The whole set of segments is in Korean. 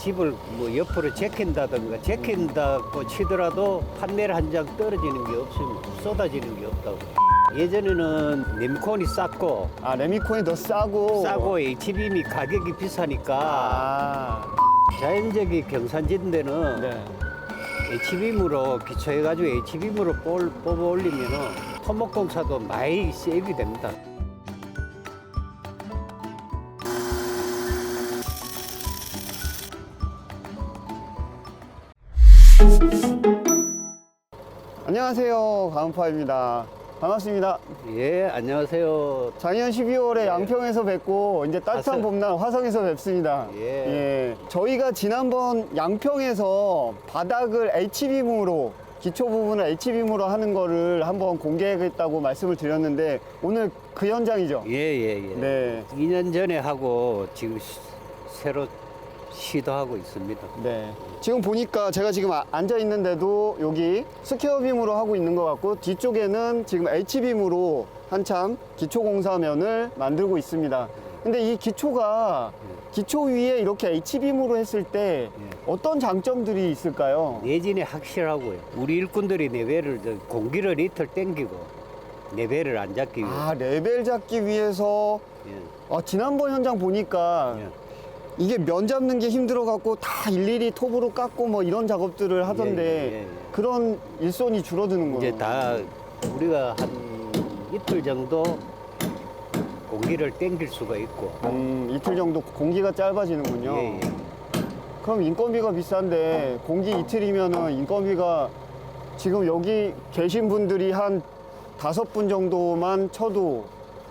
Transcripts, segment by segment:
집을 뭐 옆으로 제킨다든가 제킨다고 치더라도 판넬 한 장 떨어지는 게 없으면 쏟아지는 게 없다고. 예전에는 네미콘이 쌌고 아 레미콘이 더 싸고 싸고 HBM이 가격이 비싸니까 아 자연적인 경산지대는 네. HBM으로 기초해가지고 HBM으로 뽑아 올리면은 토목공사도 많이 세이브 됩니다. 안녕하세요 가은파입니다 반갑습니다 예, 안녕하세요. 작년 12월에 양평에서 뵙고 이제 따뜻한 화성. 봄날 화성에서 뵙습니다 예. 저희가 지난번 양평에서 바닥을 H빔으로 기초 부분을 H빔으로 하는 거를 한번 공개하겠다고 말씀을 드렸는데 오늘 그 현장이죠 예, 예, 예. 네. 2년 전에 하고 지금 시- 새로 시도하고 있습니다. 네. 지금 보니까 제가 지금 아- 앉아 있는데도 여기 스퀘어 빔으로 하고 있는 것 같고 뒤쪽에는 지금 H빔으로 한참 기초 공사면을 만들고 있습니다. 근데 이 기초가 기초 위에 이렇게 H빔으로 했을 때 예. 어떤 장점들이 있을까요? 내진이 확실하고요. 우리 일꾼들이 내배를 저 공기를 이틀 땡기고 내배를 안 잡기 위해. 아, 레벨 잡기 위해서 예. 아, 지난번 현장 보니까 예. 이게 면 잡는 게 힘들어 갖고 다 일일이 톱으로 깎고 뭐 이런 작업들을 하던데 예, 예, 예. 그런 일손이 줄어드는 거예요. 이제 다 우리가 한 이틀 정도 공기를 땡길 수가 있고. 음, 이틀 정도 공기가 짧아지는군요. 예, 예. 그럼 인건비가 비싼데 공기 이틀이면은 인건비가 지금 여기 계신 분들이 한 다섯 분 정도만 쳐도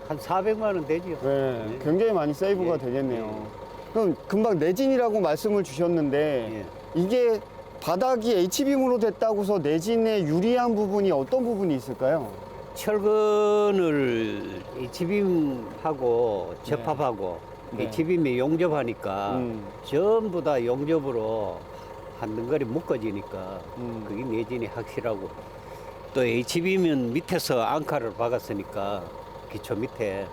한 400만 원 되죠. 네, 예. 굉장히 많이 세이브가 예, 되겠네요. 그럼 금방 내진이라고 말씀을 주셨는데 예. 이게 바닥이 H빔으로 됐다고서 내진에 유리한 부분이 어떤 부분이 있을까요? 철근을 H빔하고 접합하고 네. H빔이 용접하니까 음. 전부 다 용접으로 한 덩거리 묶어지니까 음. 그게 내진이 확실하고 또 H빔은 밑에서 앙카를 박았으니까 기초 밑에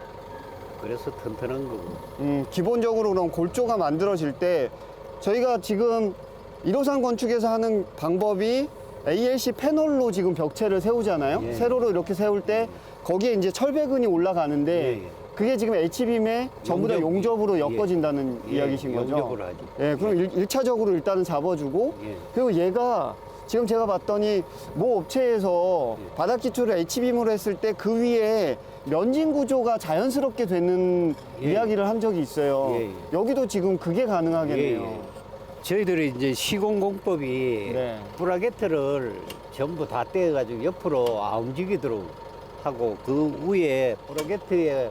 그래서 튼튼한 거고 음, 기본적으로 그럼 골조가 만들어질 때 저희가 지금 1호선 건축에서 하는 방법이 ALC 패널로 지금 벽체를 세우잖아요. 예. 세로로 이렇게 세울 때 거기에 이제 철배근이 올라가는데 예, 예. 그게 지금 H빔에 전부 다 용접, 용접으로 예. 엮어진다는 예, 이야기신 거죠. 용접을 하죠. 예, 그럼 일 1차적으로 일단은 잡아주고 예. 그리고 얘가 지금 제가 봤더니 모 업체에서 예. 바닥 기초를 H빔으로 했을 때 그 위에 면진 구조가 자연스럽게 되는 예. 이야기를 한 적이 있어요. 예, 예. 여기도 지금 그게 가능하겠네요. 예, 예. 저희들이 이제 시공 공법이 네. 브라게트를 전부 다 떼어가지고 옆으로 안 움직이도록 하고 그 위에 브라게트에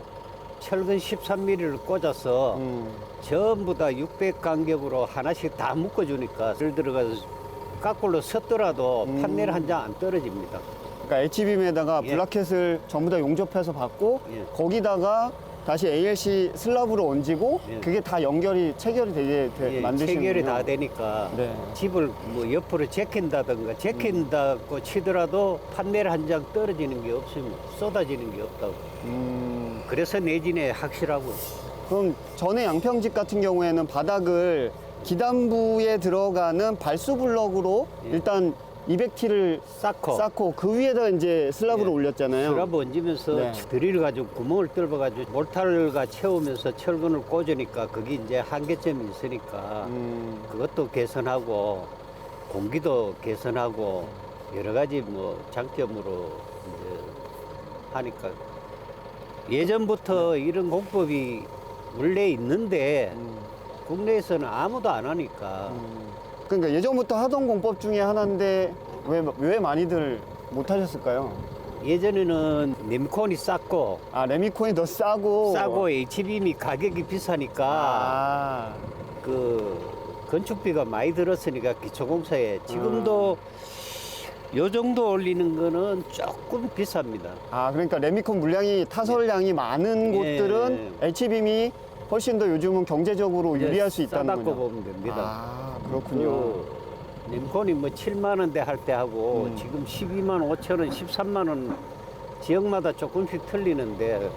철근 13mm를 꽂아서 음, 전부 다 600 간격으로 하나씩 다 묶어주니까 들 들어가서 까꿀로 섰더라도 음. 판넬 한 장 안 떨어집니다. 그러니까 H빔에다가 예. 블라켓을 전부 다 용접해서 받고 예. 거기다가 다시 ALC 슬랍으로 얹고 예. 그게 다 연결이 체결이 되게 돼- 예, 만드시는 체결이 다 되니까 네. 집을 뭐 옆으로 제킨다든가 제킨다고 치더라도 판넬 한 장 떨어지는 게 없으면 쏟아지는 게 없다고. 음, 그래서 내진에 확실하고. 그럼 전에 양평집 같은 경우에는 바닥을 기단부에 들어가는 발수 블럭으로 예. 일단 200T를 쌓고 쌓고 그 위에다 이제 슬랍으로 예. 올렸잖아요. 슬라브 얹으면서 네. 드릴 가지고 구멍을 뚫어가지고 몰탈과 채우면서 철근을 꽂으니까 그게 이제 한계점이 있으니까 음, 그것도 개선하고 공기도 개선하고 여러 가지 뭐 장점으로 이제 하니까 예전부터 이런 공법이 원래 있는데 음, 국내에서는 아무도 안 하니까 음. 그러니까 예전부터 하던 공법 중에 하나인데 왜, 왜 많이들 못 하셨을까요? 예전에는 네미콘이 쌌고 아 레미콘이 더 싸고 싸고 HBM이 가격이 비싸니까 아, 그 건축비가 많이 들었으니까 기초공사에 지금도 요 정도 올리는 거는 조금 비쌉니다. 아 그러니까 레미콘 물량이 타설량이 많은 예. 곳들은 H빔이 훨씬 더 요즘은 경제적으로 유리할 수 있다는 싸다고 거죠. 보면 됩니다. 아 그렇군요. 그 림콘이 뭐 7만 원대 할 때 하고 음. 지금 12만 5천 원, 13만 원 지역마다 조금씩 틀리는데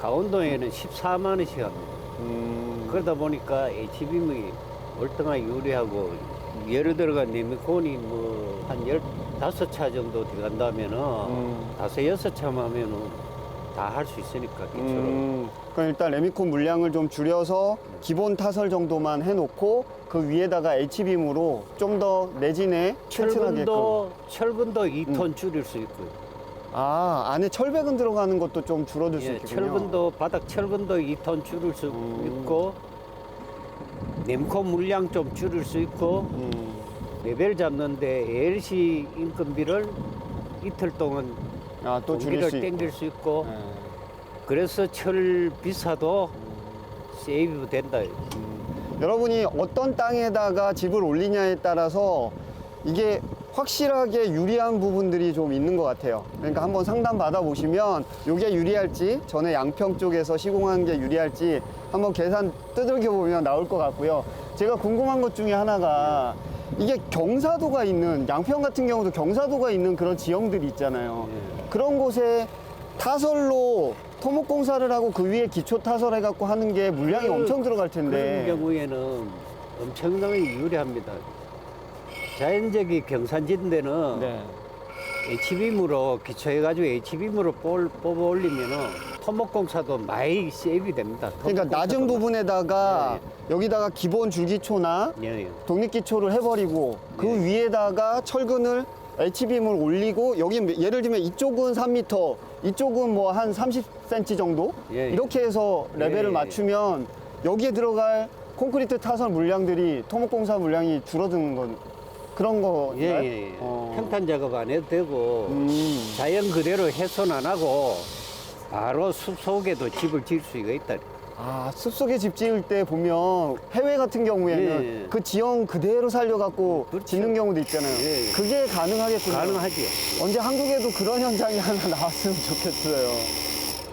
강원도에는 14만 원씩 합니다. 음, 그러다 보니까 HBM이 월등하게 유리하고 예를 들어가 네미콘이 뭐한 열다섯 차 정도 들어간다면은 음. 다섯 여섯 차만 하면은 다 할 수 있으니까 기초로 음, 그럼 일단 레미콘 물량을 좀 줄여서 기본 타설 정도만 해놓고 그 위에다가 H빔으로 좀 더 내진에 튼튼하게끔. 철근도 철근도 2톤 줄일 수 있고요. 아 안에 철백은 들어가는 것도 좀 줄어들 수 예, 있겠군요. 철근도 바닥 철근도 2톤 줄일 수 음. 있고 냄코 물량 좀 줄일 수 있고 음, 레벨 잡는데 LC 인건비를 이틀 동안 아 또 줄일 공기를 수 있고. 땡길 수 있고 예. 그래서 철 비사도 세이브 된다. 여러분이 어떤 땅에다가 집을 올리냐에 따라서 이게 확실하게 유리한 부분들이 좀 있는 것 같아요. 그러니까 한번 상담 받아보시면 이게 유리할지 전에 양평 쪽에서 시공한 게 유리할지 한번 계산 두들겨 보면 나올 것 같고요. 제가 궁금한 것 중에 하나가 이게 경사도가 있는 양평 같은 경우도 경사도가 있는 그런 지형들이 있잖아요. 예. 그런 곳에 타설로 토목 공사를 하고 그 위에 기초 타설 해 갖고 하는 게 물량이 그- 엄청 들어갈 그런 텐데. 경우에는 엄청나게 유리합니다. 자연적인 경산진 데는 네. H빔으로 기초해가지고 H빔으로 뽑아 올리면은 토목공사도 많이 세이브 됩니다. 그러니까 낮은 부분에다가 예, 여기다가 기본 줄기초나 예, 예. 독립기초를 해버리고 그 예. 위에다가 철근을 H빔을 올리고 여기 예를 들면 이쪽은 3m, 이쪽은 뭐 한 30cm 정도 예, 예. 이렇게 해서 레벨을 예, 예. 맞추면 여기에 들어갈 콘크리트 타설 물량들이 토목공사 물량이 줄어드는 건 그런 거. 예, 예, 예. 어. 평탄 작업 안 해도 되고 음. 자연 그대로 훼손 안 하고 바로 숲 속에도 집을 지을 수가 있다. 아, 숲속에 집 지을 때 보면 해외 같은 경우에는 예, 예. 그 지형 그대로 살려갖고 그렇죠. 짓는 경우도 있잖아요. 예, 예. 그게 가능하겠군요. 가능하죠. 언제 한국에도 그런 현장이 하나 나왔으면 좋겠어요.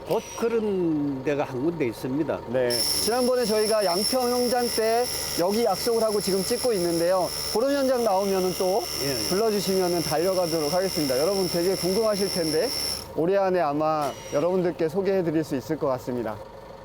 곧 그런 데가 한 군데 있습니다. 네. 지난번에 저희가 양평 현장 때 여기 약속을 하고 지금 찍고 있는데요. 그런 현장 나오면은 또 예, 예. 불러주시면은 달려가도록 하겠습니다. 여러분 되게 궁금하실 텐데 올해 안에 아마 여러분들께 소개해 드릴 수 있을 것 같습니다.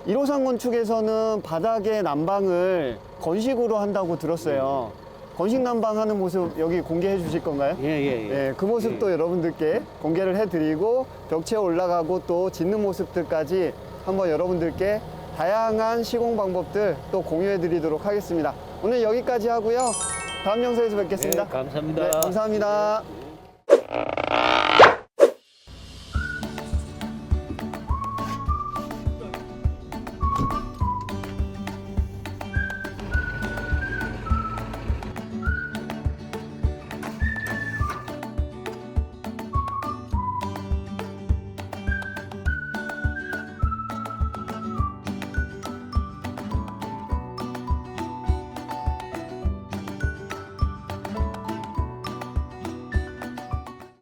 1호선 건축에서는 바닥에 난방을 건식으로 한다고 들었어요. 건식 난방 하는 모습 여기 공개해 주실 건가요? 예, 예, 예. 예, 그 모습도 여러분들께 공개를 해 드리고 벽체에 올라가고 또 짓는 모습들까지 한번 여러분들께 다양한 시공 방법들 또 공유해 드리도록 하겠습니다. 오늘 여기까지 하고요. 다음 영상에서 뵙겠습니다. 네, 감사합니다. 네, 감사합니다.